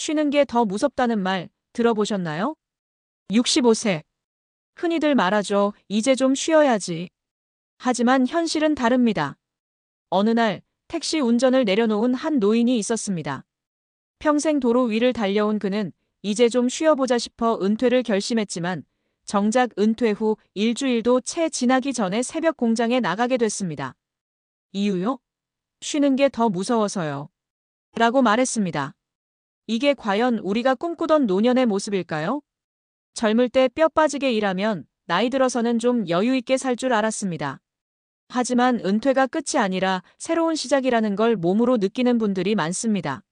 쉬는 게 더 무섭다는 말 들어보셨나요? 65세. 흔히들 말하죠. 이제 좀 쉬어야지. 하지만 현실은 다릅니다. 어느 날 택시 운전을 내려놓은 한 노인이 있었습니다. 평생 도로 위를 달려온 그는 이제 좀 쉬어보자 싶어 은퇴를 결심했지만 정작 은퇴 후 일주일도 채 지나기 전에 새벽 공장에 나가게 됐습니다. 이유요? 쉬는 게 더 무서워서요. 라고 말했습니다. 이게 과연 우리가 꿈꾸던 노년의 모습일까요? 젊을 때 뼈 빠지게 일하면 나이 들어서는 좀 여유 있게 살 줄 알았습니다. 하지만 은퇴가 끝이 아니라 새로운 시작이라는 걸 몸으로 느끼는 분들이 많습니다.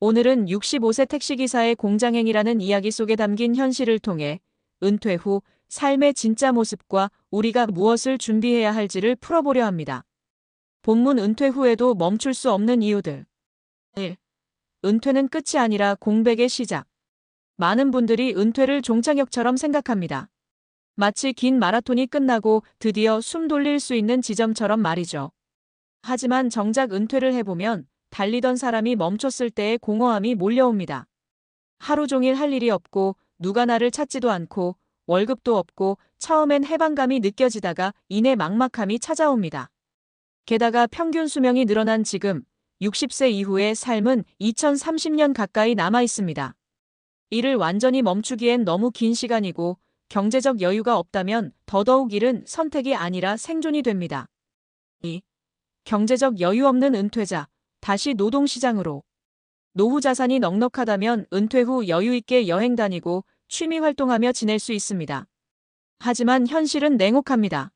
오늘은 65세 택시기사의 공장행이라는 이야기 속에 담긴 현실을 통해 은퇴 후 삶의 진짜 모습과 우리가 무엇을 준비해야 할지를 풀어보려 합니다. 본문 은퇴 후에도 멈출 수 없는 이유들. 1. 은퇴는 끝이 아니라 공백의 시작. 많은 분들이 은퇴를 종착역처럼 생각합니다. 마치 긴 마라톤이 끝나고 드디어 숨 돌릴 수 있는 지점처럼 말이죠. 하지만 정작 은퇴를 해보면 달리던 사람이 멈췄을 때의 공허함이 몰려옵니다. 하루 종일 할 일이 없고 누가 나를 찾지도 않고 월급도 없고 처음엔 해방감이 느껴지다가 이내 막막함이 찾아옵니다. 게다가 평균 수명이 늘어난 지금 60세 이후의 삶은 2030년 가까이 남아 있습니다. 이를 완전히 멈추기엔 너무 긴 시간이고 경제적 여유가 없다면 더더욱 일은 선택이 아니라 생존이 됩니다. 2. 경제적 여유 없는 은퇴자, 다시 노동시장으로. 노후 자산이 넉넉하다면 은퇴 후 여유 있게 여행 다니고 취미 활동하며 지낼 수 있습니다. 하지만 현실은 냉혹합니다.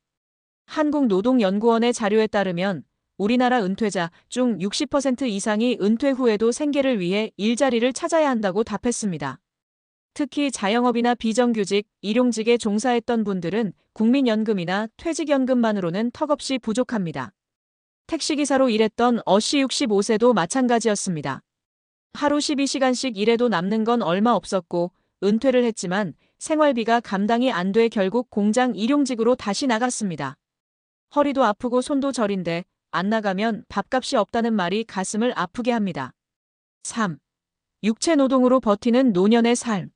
한국노동연구원의 자료에 따르면 우리나라 은퇴자 중 60% 이상이 은퇴 후에도 생계를 위해 일자리를 찾아야 한다고 답했습니다. 특히 자영업이나 비정규직, 일용직에 종사했던 분들은 국민연금이나 퇴직연금만으로는 턱없이 부족합니다. 택시기사로 일했던 어씨 65세도 마찬가지였습니다. 하루 12시간씩 일해도 남는 건 얼마 없었고 은퇴를 했지만 생활비가 감당이 안 돼 결국 공장 일용직으로 다시 나갔습니다. 허리도 아프고 손도 저린데 안 나가면 밥값이 없다는 말이 가슴을 아프게 합니다. 3. 육체 노동으로 버티는 노년의 삶.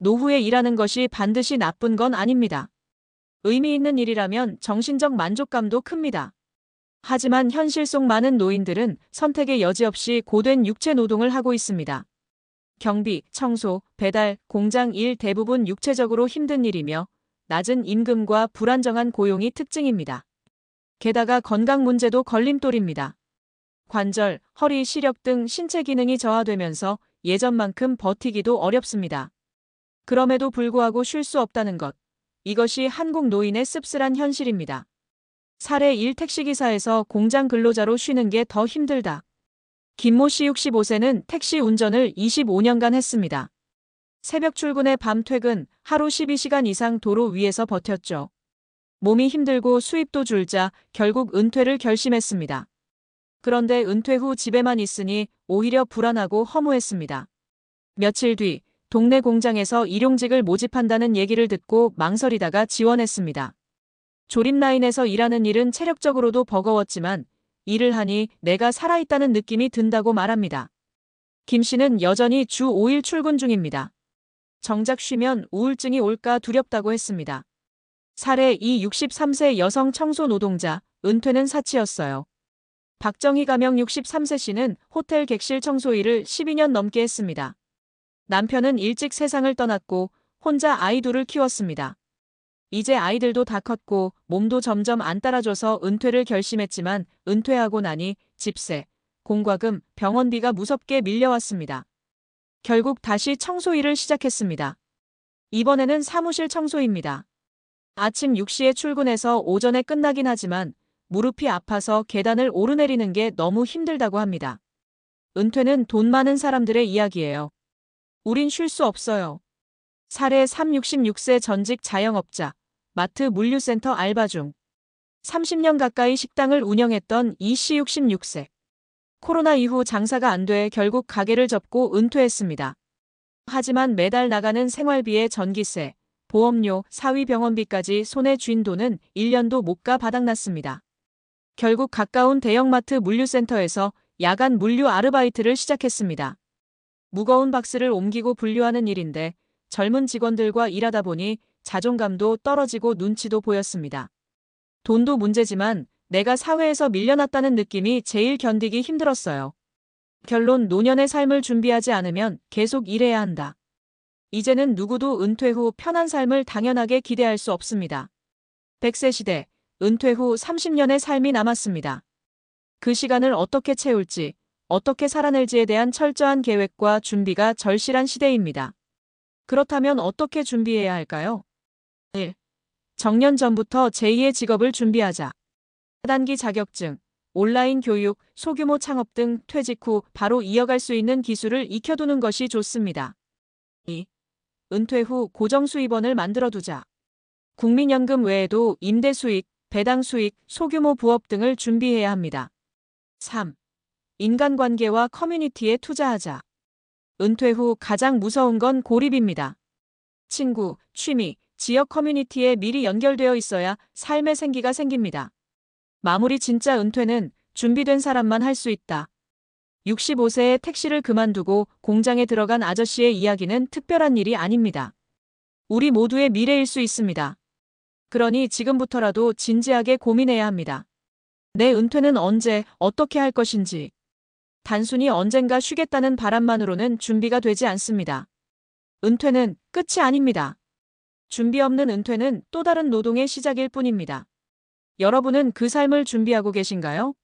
노후에 일하는 것이 반드시 나쁜 건 아닙니다. 의미 있는 일이라면 정신적 만족감도 큽니다. 하지만 현실 속 많은 노인들은 선택의 여지 없이 고된 육체 노동을 하고 있습니다. 경비, 청소, 배달, 공장 일 대부분 육체적으로 힘든 일이며 낮은 임금과 불안정한 고용이 특징입니다. 게다가 건강 문제도 걸림돌입니다. 관절, 허리, 시력 등 신체 기능이 저하되면서 예전만큼 버티기도 어렵습니다. 그럼에도 불구하고 쉴 수 없다는 것. 이것이 한국 노인의 씁쓸한 현실입니다. 사례 1 택시기사에서 공장 근로자로 쉬는 게 더 힘들다. 김모 씨 65세는 택시 운전을 25년간 했습니다. 새벽 출근에 밤 퇴근, 하루 12시간 이상 도로 위에서 버텼죠. 몸이 힘들고 수입도 줄자 결국 은퇴를 결심했습니다. 그런데 은퇴 후 집에만 있으니 오히려 불안하고 허무했습니다. 며칠 뒤 동네 공장에서 일용직을 모집한다는 얘기를 듣고 망설이다가 지원했습니다. 조립 라인에서 일하는 일은 체력적으로도 버거웠지만 일을 하니 내가 살아있다는 느낌이 든다고 말합니다. 김 씨는 여전히 주 5일 출근 중입니다. 정작 쉬면 우울증이 올까 두렵다고 했습니다. 사례 이 63세 여성 청소 노동자, 은퇴는 사치였어요. 박정희 가명 63세 씨는 호텔 객실 청소 일을 12년 넘게 했습니다. 남편은 일찍 세상을 떠났고 혼자 아이 둘을 키웠습니다. 이제 아이들도 다 컸고 몸도 점점 안 따라줘서 은퇴를 결심했지만 은퇴하고 나니 집세, 공과금, 병원비가 무섭게 밀려왔습니다. 결국 다시 청소 일을 시작했습니다. 이번에는 사무실 청소입니다. 아침 6시에 출근해서 오전에 끝나긴 하지만 무릎이 아파서 계단을 오르내리는 게 너무 힘들다고 합니다. 은퇴는 돈 많은 사람들의 이야기예요. 우린 쉴 수 없어요. 사례 366세 전직 자영업자, 마트 물류센터 알바 중 30년 가까이 식당을 운영했던 이씨 66세. 코로나 이후 장사가 안 돼 결국 가게를 접고 은퇴했습니다. 하지만 매달 나가는 생활비에 전기세, 보험료, 사위병원비까지 손에 쥔 돈은 1년도 못 가 바닥났습니다. 결국 가까운 대형마트 물류센터에서 야간 물류 아르바이트를 시작했습니다. 무거운 박스를 옮기고 분류하는 일인데 젊은 직원들과 일하다 보니 자존감도 떨어지고 눈치도 보였습니다. 돈도 문제지만 내가 사회에서 밀려났다는 느낌이 제일 견디기 힘들었어요. 결론 노년의 삶을 준비하지 않으면 계속 일해야 한다. 이제는 누구도 은퇴 후 편한 삶을 당연하게 기대할 수 없습니다. 100세 시대, 은퇴 후 30년의 삶이 남았습니다. 그 시간을 어떻게 채울지, 어떻게 살아낼지에 대한 철저한 계획과 준비가 절실한 시대입니다. 그렇다면 어떻게 준비해야 할까요? 1. 정년 전부터 제2의 직업을 준비하자. 단기 자격증, 온라인 교육, 소규모 창업 등 퇴직 후 바로 이어갈 수 있는 기술을 익혀두는 것이 좋습니다. 2. 은퇴 후 고정 수입원을 만들어 두자. 국민연금 외에도 임대 수익, 배당 수익, 소규모 부업 등을 준비해야 합니다. 3. 인간관계와 커뮤니티에 투자하자. 은퇴 후 가장 무서운 건 고립입니다. 친구, 취미, 지역 커뮤니티에 미리 연결되어 있어야 삶의 생기가 생깁니다. 마무리 진짜 은퇴는 준비된 사람만 할 수 있다. 65세에 택시를 그만두고 공장에 들어간 아저씨의 이야기는 특별한 일이 아닙니다. 우리 모두의 미래일 수 있습니다. 그러니 지금부터라도 진지하게 고민해야 합니다. 내 은퇴는 언제, 어떻게 할 것인지. 단순히 언젠가 쉬겠다는 바람만으로는 준비가 되지 않습니다. 은퇴는 끝이 아닙니다. 준비 없는 은퇴는 또 다른 노동의 시작일 뿐입니다. 여러분은 그 삶을 준비하고 계신가요?